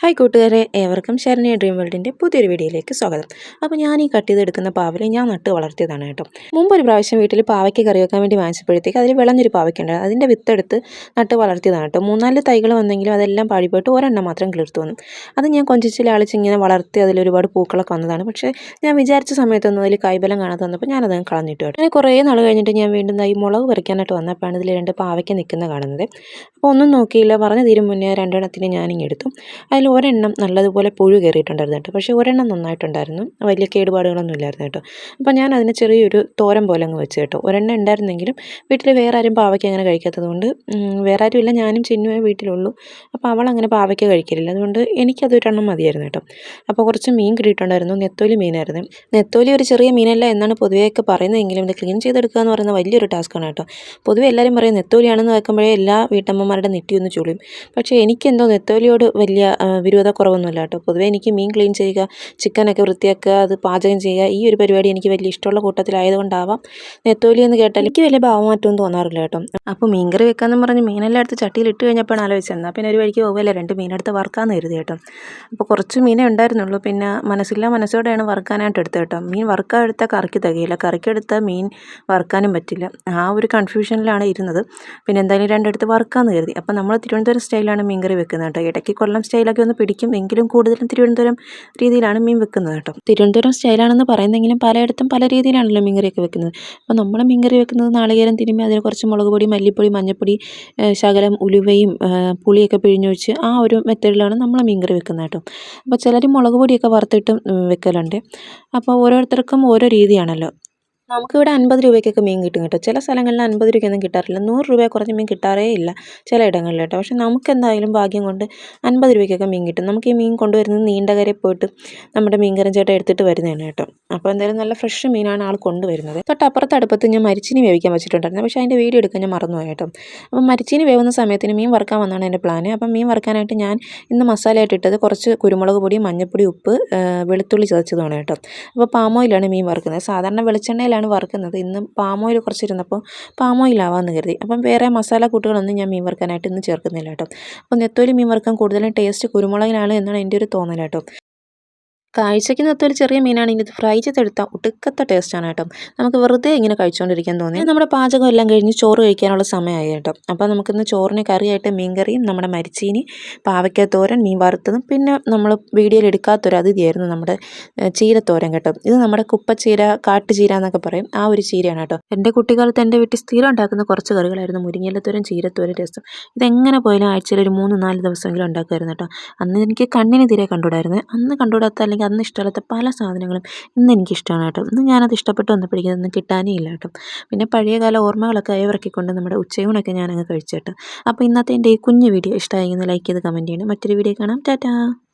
Hi കൂട്ടുകാരെ ഏവർക്കും Saranya dream വേൾഡിന്റെ പുതിയൊരു വീഡിയോയിലേക്ക് സ്വാഗതം. അപ്പോൾ ഞാൻ ഈ കട്ട് ചെയ്തെടുക്കുന്ന പാവൽ ഞാൻ നട്ട് വളർത്തിയതാണ് കേട്ടോ. മുമ്പ് ഒരു പ്രാവശ്യം വീട്ടിൽ പാവയ്ക്ക് കറി വെക്കാൻ വേണ്ടി വാങ്ങിച്ചപ്പോഴത്തേക്ക് അതിൽ വിളഞ്ഞൊരു പാവയ്ക്കുണ്ട് അതിന്റെ വിത്തെടുത്ത് നട്ട് വളർത്തിയതാണ് കേട്ടോ. മൂന്നാൽ തൈകൾ വന്നെങ്കിലും അതെല്ലാം പാടിപ്പോയിട്ട് ഒരെണ്ണം മാത്രം കിളിർത്തു വന്നു. അത് ഞാൻ കൊഞ്ചിച്ച് ലാളിച്ച് ഇങ്ങനെ വളർത്തി അതിൽ ഒരുപാട് പൂക്കളൊക്കെ വന്നതാണ്. പക്ഷേ ഞാൻ വിചാരിച്ച സമയത്തൊന്നും അതിൽ കൈബലം കാണാതെ വന്നപ്പോൾ ഞാനത് കളഞ്ഞിട്ട് കേട്ടോ. അങ്ങനെ കുറേ നാൾ കഴിഞ്ഞിട്ട് ഞാൻ വീണ്ടും ഈ മുളക് പറിക്കാനായിട്ട് വന്നപ്പോഴാണ് ഇതിൽ രണ്ട് പാവയ്ക്ക് നിൽക്കുന്ന കാണുന്നത്. അപ്പോൾ ഒന്നും നോക്കിയില്ല. പറഞ്ഞു തീരും മുന്നേ രണ്ടെണ്ണത്തിന് ഞാനിങ്ങെടുത്തു അതിൽ ഒരെണ്ണം നല്ലതുപോലെ പുഴു കയറിയിട്ടുണ്ടായിരുന്നു കേട്ടോ. പക്ഷേ ഒരെണ്ണം നന്നായിട്ടുണ്ടായിരുന്നു. വലിയ കേടുപാടുകളൊന്നും ഇല്ലായിരുന്നു കേട്ടോ. അപ്പോൾ ഞാൻ അതിന് ചെറിയൊരു തോരൻ പോലെ അങ്ങ് വെച്ച് കേട്ടോ. ഒരെണ്ണം ഉണ്ടായിരുന്നെങ്കിലും വീട്ടിൽ വേറെ ആരും പാവയ്ക്ക് അങ്ങനെ കഴിക്കാത്തത് കൊണ്ട് വേറെ ആരും ഇല്ല. ഞാനും ചിന്നുവേ വീട്ടിലുള്ളൂ. അപ്പോൾ അവൾ അങ്ങനെ പാവയ്ക്ക് കഴിക്കലില്ല. അതുകൊണ്ട് എനിക്കതൊരെണ്ണം മതിയായിരുന്നു കേട്ടോ. അപ്പോൾ കുറച്ച് മീൻ കിട്ടിയിട്ടുണ്ടായിരുന്നു. നെത്തോലി മീനായിരുന്നു. നെത്തോലി ഒരു ചെറിയ മീനല്ല എന്നാണ് പൊതുവെയൊക്കെ പറയുന്നതെങ്കിലും ഇത് ക്ലീൻ ചെയ്തെടുക്കുക എന്ന് പറയുന്ന വലിയൊരു ടാസ്ക്കാണ് കേട്ടോ. പൊതുവെ എല്ലാവരും പറയും നെത്തോലിയാണെന്ന് വെക്കുമ്പോഴേ എല്ലാ വീട്ടമ്മമാരുടെ നെറ്റിയൊന്ന് ചുളിയും. പക്ഷേ എനിക്കെന്തോ നെത്തോലിയോട് വലിയ വിരോധക്കുറവൊന്നുമില്ല കേട്ടോ. പൊതുവേ എനിക്ക് മീൻ ക്ലീൻ ചെയ്യുക ചിക്കനൊക്കെ വൃത്തിയാക്കുക അത് പാചകം ചെയ്യുക ഈ ഒരു പരിപാടി എനിക്ക് വലിയ ഇഷ്ടമുള്ള കൂട്ടത്തിലായതുകൊണ്ടാവാം. നെത്തോലി എന്ന് കേട്ടാൽ എനിക്ക് വലിയ ഭാവമാറ്റമൊന്നും തോന്നാറില്ല കേട്ടോ. അപ്പോൾ മീൻകറി വെക്കാമെന്ന് പറഞ്ഞ് മീനെല്ലാം എടുത്ത് ചട്ടിയിൽ ഇട്ട് കഴിഞ്ഞപ്പോൾ ആലോചിച്ചത് എന്നാൽ പിന്നെ ഒരു വഴിക്ക് പോകുമല്ലോ രണ്ട് മീനെടുത്ത് വറുക്കാമെന്ന് കരുതി കേട്ടോ. അപ്പോൾ കുറച്ച് മീനേ ഉണ്ടായിരുന്നുള്ളൂ പിന്നെ മനസ്സില്ല മനസ്സോടെയാണ് വറുക്കാനായിട്ട് എടുത്തത് കേട്ടോ. മീൻ വറുക്കാൻ എടുത്താൽ കറിക്ക് തികയില്ല കറിക്കെടുത്ത മീൻ വറുക്കാനും പറ്റില്ല. ആ ഒരു കൺഫ്യൂഷനിലാണ് ഇരുന്നത്. പിന്നെ എന്തായാലും രണ്ടെടുത്ത് വറുക്കാമെന്ന് കരുതി. അപ്പോൾ നമ്മൾ തിരുവനന്തപുരം സ്റ്റൈലാണ് മീൻകറി വെക്കുന്നത് കേട്ടോ. ഇടയ്ക്ക് കൊല്ലം സ്റ്റൈലൊക്കെ ഒന്ന് പിടിക്കും. എങ്കിലും കൂടുതലും തിരുവനന്തപുരം രീതിയിലാണ് മീൻ വെക്കുന്നത് കേട്ടോ. തിരുവനന്തപുരം സ്റ്റൈലാണെന്ന് പറയുന്നെങ്കിലും പലയിടത്തും പല രീതിയിലാണല്ലോ മീൻകറിയൊക്കെ വെക്കുന്നത്. അപ്പോൾ നമ്മൾ മീൻകറി വെക്കുന്നത് നാളികേരം തിരുമ്മി അതിന് കുറച്ച് മുളക് പൊടി മല്ലിപ്പൊടി മഞ്ഞൾപ്പൊടി ശകലം ഉലുവയും പുളിയൊക്കെ പിഴിഞ്ഞൊഴിച്ച് ആ ഒരു മെത്തേഡിലാണ് നമ്മൾ മീൻകറി വെക്കുന്നത് കേട്ടോ. അപ്പോൾ ചിലർ മുളക് പൊടിയൊക്കെ വറുത്തിട്ടും വെക്കലുണ്ട്. അപ്പോൾ ഓരോരുത്തർക്കും ഓരോ രീതിയാണല്ലോ. നമുക്കിവിടെ അൻപത് രൂപയ്ക്കൊക്കെ മീൻ കിട്ടും കേട്ടോ. ചില സ്ഥലങ്ങളിൽ അൻപത് രൂപയൊന്നും കിട്ടാറില്ല. നൂറ് രൂപ കുറഞ്ഞ മീൻ കിട്ടാറേ ഇല്ല ചില ഇടങ്ങളിൽ കേട്ടോ. പക്ഷെ നമുക്ക് എന്തായാലും ഭാഗ്യം കൊണ്ട് അൻപത് രൂപയ്ക്കൊക്കെ മീൻ കിട്ടും. നമുക്ക് ഈ മീൻ കൊണ്ടുവരുന്നത് നീണ്ടകരയിൽ പോയിട്ട് നമ്മുടെ മീൻകരൻ ചേട്ടൻ എടുത്തിട്ട് വരുന്നതാണ് കേട്ടോ. അപ്പോൾ എന്തായാലും നല്ല ഫ്രഷ് മീനാണ് ആൾ കൊണ്ടുവരുന്നത്. തൊട്ടപ്പുറത്ത് അടുപ്പത്ത് ഞാൻ മരിച്ചിനി വേവിക്കാൻ വെച്ചിട്ടുണ്ടായിരുന്നു. പക്ഷേ അതിന്റെ വീഡിയോ എടുക്കാൻ ഞാൻ മറന്നുപോയി കേട്ടോ. അപ്പം മരിച്ചിനി വേവുന്ന സമയത്തിന് മീൻ വറുക്കാൻ വന്നാണ് എന്റെ പ്ലാന് അപ്പം മീൻ വറുക്കാനായിട്ട് ഞാൻ ഇന്ന് മസാലയായിട്ട് ഇട്ടത് കുറച്ച് കുരുമുളക് പൊടി മഞ്ഞൾപ്പൊടി ഉപ്പ് വെളുത്തുള്ളി ചതച്ചതാണ് കേട്ടോ. അപ്പോൾ പാമോയിലാണ് മീൻ വറുക്കുന്നത്. സാധാരണ വെളിച്ചെണ്ണയിലാണ് വറുക്കുന്നത്. ഇന്ന് പാമോയിൽ കുറച്ചിരുന്നപ്പോൾ പാം ഓയിലാവാമെന്ന് കരുതി. അപ്പം വേറെ മസാല കൂട്ടുകളൊന്നും ഞാൻ മീൻ വറുക്കാനായിട്ട് ഇന്ന് ചേർക്കുന്നില്ല കേട്ടോ. അപ്പോൾ നെത്തോലി മീൻ വറുക്കാൻ കൂടുതലും ടേസ്റ്റ് കുരുമുളകിനാണ് എന്നാണ് എന്റെ ഒരു തോന്നൽ കേട്ടോ. കാഴ്ചയ്ക്ക് നത്തൊരു ചെറിയ മീനാണെങ്കിൽ ഇത് ഫ്രൈ ചെയ്തെടുത്ത ഒടുക്കത്തെ ടേസ്റ്റാണ് കേട്ടോ. നമുക്ക് വെറുതെ ഇങ്ങനെ കഴിച്ചുകൊണ്ടിരിക്കാൻ തോന്നി. നമ്മുടെ പാചകം എല്ലാം കഴിഞ്ഞ് ചോറ് കഴിക്കാനുള്ള സമയമായി കേട്ടോ. അപ്പോൾ നമുക്കിന്ന് ചോറിന് കറിയായിട്ട് മീൻകറിയും നമ്മുടെ മരിച്ചീനി പാവയ്ക്ക തോരൻ മീൻ വറുത്തതും പിന്നെ നമ്മൾ വീഡിയോയിൽ എടുക്കാത്തൊരു അതിഥിയായിരുന്നു നമ്മുടെ ചീരത്തോരൻ കേട്ടോ. ഇത് നമ്മുടെ കുപ്പച്ചീര കാട്ടുചീര എന്നൊക്കെ പറയും. ആ ഒരു ചീരയാണ് കേട്ടോ. എന്റെ കുട്ടിക്കാലത്ത് എന്റെ വീട്ടിൽ സ്ഥിരം ഉണ്ടാക്കുന്ന കുറച്ച് കറികളായിരുന്നു മുരിങ്ങയിലത്തോരൻ ചീരത്തോരൻ രസം ഇതെങ്ങനെ പോയാലും ആഴ്ചയിൽ ഒരു മൂന്ന് നാല് ദിവസമെങ്കിലും ഉണ്ടാക്കുമായിരുന്നു കേട്ടോ. അന്ന് എനിക്ക് കണ്ണിന് തീരെ അന്ന് കണ്ടുകൂടാത്ത അല്ലെങ്കിൽ അന്ന് ഇഷ്ടമല്ലാത്ത പല സാധനങ്ങളും ഇന്ന് എനിക്കിഷ്ടമാണ് കേട്ടോ. ഇന്ന് ഞാനത് ഇഷ്ടപ്പെട്ട് വന്നപ്പോഴേക്കും അതൊന്നും കിട്ടാനേ ഇല്ല കേട്ടോ. പിന്നെ പഴയകാല ഓർമ്മകളൊക്കെ അയവിറക്കിക്കൊണ്ട് നമ്മുടെ ഉച്ചയൂണൊക്കെ ഞാനങ്ങ് കഴിച്ചു കേട്ടോ. അപ്പോൾ ഇന്നത്തെ എന്റെ ഈ കുഞ്ഞു വീഡിയോ ഇഷ്ടമായി ലൈക്ക് ചെയ്ത് കമന്റ് ചെയ്യണം. മറ്റൊരു വീഡിയോ കാണാം. ടാറ്റാ.